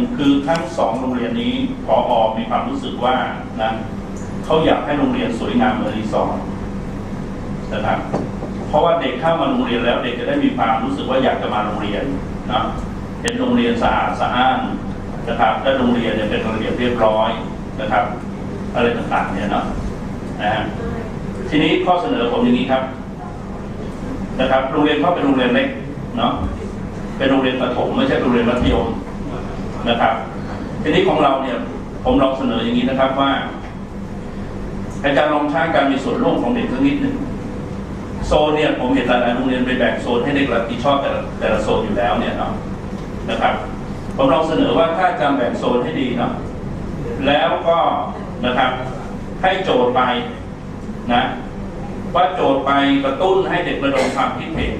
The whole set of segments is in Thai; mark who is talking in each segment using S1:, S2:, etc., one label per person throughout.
S1: นึ่งคือทั้งสองโรงเรียนนี้พออมีความรู้สึกว่านะเขาอยากให้โรงเรียนสวยงามเหมือนรีสอร์ทนะครับเพราะว่าเด็กเข้ามาโรงเรียนแล้ว เด็กจะได้มีความรู้สึกว่าอยากจะมาโรงเรียนนะเห็นโรงเรียนสะอาดสะอ้านนะครับและโรงเรียนเนี่ยเป็นโรงเรียนเรียบร้อยนะครับ อะไรต่างๆเนี่ยเนาะนะฮะทีนี้ข้อเสนอผมอย่างนี้ครับ นะครับ โรงเรียนเขาเป็นโรงเรียนเล็กเนาะเป็นโรงเรียนประถมไม่ใช่โรงเรียนมัธยม นะครับทีนี้ของเราเนี่ยผมลองเสนออย่างนี้นะครับว่าอาจารย์ลองใช้การมีส่วนร่วมของเด็กสักนิดหนึ่งโซนเนี่ยผมเห็นหลายๆโรงเรียนไปแบ่งโซนให้เด็กรับผิดชอบแต่ละแต่ละโซนอยู่แล้วเนี่ยเนาะนะครับ ผมลองเสนอว่าถ้าอาจารย์แบ่งโซนให้ดีเนาะแล้วก็นะครับให้โจทย์ไปนะว่าโจทย์ไปกระตุ้นให้เด็กระดมความคิดเห็น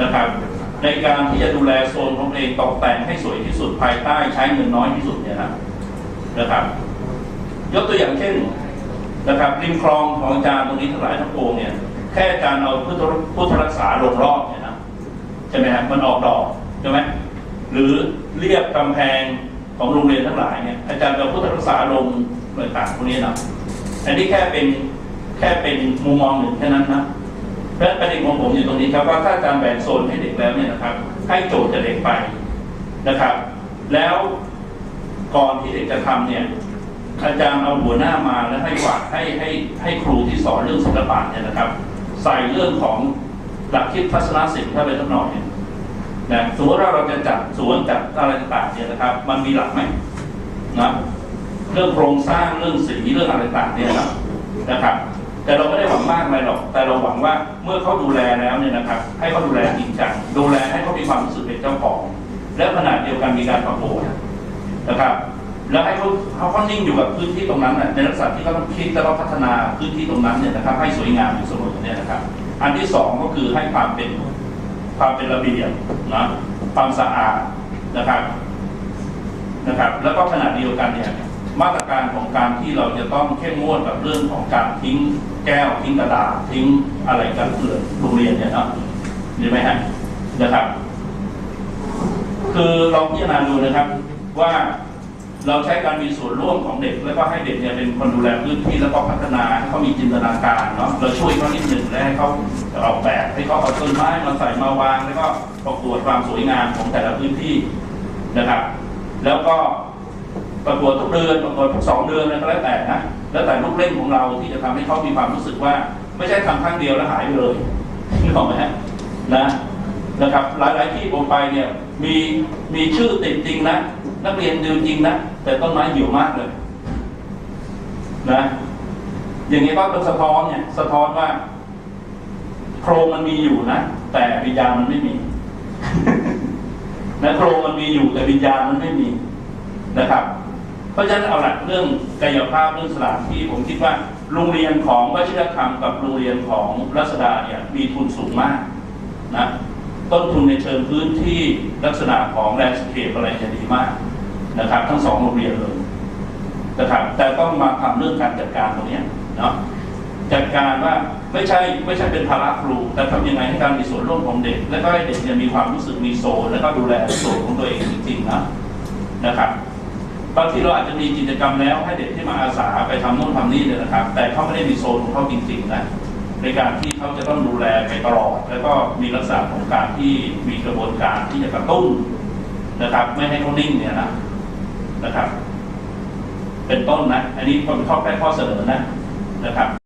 S1: นะครับ ในการที่จะดูแลโซนของเองตกแต่งให้สวยที่สุดภายใต้ใช้เงินน้อยที่สุดเนี่ยนะนะครับ ยกตัวอย่างเช่นนะครับริมคลองของอาจารย์ตรงนี้ทั้งหลายทั้งปวงเนี่ยแค่อาจารย์เอาพุทธพุทธรักษาลงรอบเนี่ยนะใช่ไหมครับมันออกดอกใช่ไหมหรือเรียบกำแพงของโรงเรียนทั้งหลายเนี่ยอาจารย์เอาพุทธรักษาลงอะไรต่างพวกนี้นะอันนี้แค่เป็นแค่เป็นมุมมองหนึ่งแค่นั้นนะ และประเด็นของผมอยู่ตรงนี้ครับว่าถ้าการแบ่งโซนให้เด็กแล้วเนี่ยนะครับ ให้โจทย์จะเด็กไปนะครับ แล้วก่อนที่เด็กจะทำเนี่ยอาจารย์เอาหัวหน้ามาแล้วให้ฝากให้ให้ให้ครูที่สอนเรื่องศิลปะเนี่ยนะครับ ใส่เรื่องของหลักคิดทัศนศิลป์เข้าไปสักหน่อยเนี่ยนะสมมติว่าเราจะจัดสวนจัดอะไรต่างๆเนี่ยนะครับ มันมีหลักไหมนะเรื่องโครงสร้างเรื่องสีเรื่องอะไรต่างๆเนี่ยนะนะครับ แต่เราไม่ได้หวังมากอะไรหรอก แต่เราหวังว่าเมื่อเขาดูแลแล้วเนี่ยนะครับ ให้เขาดูแลจริงจังดูแลให้เขามีความรู้สึกเป็นเจ้าของ และขนาดเดียวกันมีการปรับปรุงนะครับ แล้วให้เขาเขาเขานิ่งอยู่กับพื้นที่ตรงนั้นน่ะในลักษณะที่เขาต้องคิดแล้วก็พัฒนาพื้นที่ตรงนั้นเนี่ยนะครับ ให้สวยงามอยู่เสมอเนี่ยนะครับ อันที่สองก็คือให้ความเป็นความเป็นระเบียบนะความสะอาดนะครับนะครับ แล้วก็ขณะเดียวกันเนี่ย มาตรการของการที่เราจะต้องเข้มงวดกับเรื่องของการทิ้งแก้วทิ้งกระดาษทิ้งอะไรกันเกลื่อนโรงเรียนเนี่ยเนาะเห็นไหมฮะนะครับ คือลองพิจารณาดูนะครับว่าเราใช้การมีส่วนร่วมของเด็ก แล้วก็ให้เด็กเนี่ยเป็นคนดูแลพื้นที่แล้วก็พัฒนาให้เขามีจินตนาการเนาะเราช่วยเขานิดหนึ่งและให้เขาออกแบบให้เขาเอาต้นไม้มาใส่มาวาง แล้วก็ประกวดความสวยงามของแต่ละพื้นที่นะครับ แล้วก็ ประกวดทุกเดือนประกวดทุกสองเดือนอะไรก็แล้วแต่นะแล้วแต่ลูกเล่นของเราที่จะทำให้เขามีความรู้สึกว่า ไม่ใช่ทำครั้งเดียวแล้วหายไปเลยนึกออกไหมฮะนะนะครับหลาย ๆ ที่ผมไปเนี่ยมีมีชื่อติดจริงนะนักเรียนดูจริงนะแต่ต้นไม้เหี่ยวมากเลยนะอย่างนี้ก็เป็นสะท้อนเนี่ยสะท้อนว่า โครงมันมีอยู่นะแต่วิญญาณมันไม่มีนะโครงมันมีอยู่แต่วิญญาณมันไม่มีนะครับ ราะฉะนั้นเอาหลักเรื่องกายภาพเรื่องสถานที่ผมคิดว่า โรงเรียนของวชิรธรรมกับโรงเรียนของรัศดาเนี่ยมีทุนสูงมากนะต้นทุนในเชิงพื้นที่ลักษณะของแลนด์สเคปอะไรจะดีมากนะครับ ทั้งสองโรงเรียนเลยนะครับ แต่ต้องมาทำเรื่องการจัดการตรงนี้เนาะจัดการว่าไม่ใช่ไม่ใช่เป็นภาระครู แต่ทำยังไงให้การมีส่วนร่วมของเด็ก และก็ให้เด็กเนี่ยมีความรู้สึกมีโซนแล้วก็ดูแลโซนของตัวเองจริงๆนะนะครับ บางทีเราอาจจะมีกิจกรรมแล้วให้เด็กที่มาอาสาไปทำโน่นทำนี่เนี่ยนะครับ แต่เขาไม่ได้มีโซนของเขาจริงๆนะในการที่เขาจะต้องดูแลไปตลอด แล้วก็มีลักษณะของการที่มีกระบวนการที่จะกระตุ้นนะครับ ไม่ให้เขานิ่งเนี่ยนะนะครับ เป็นต้นนะ อันนี้เป็นข้อแค่ข้อเสนอนะนะครับ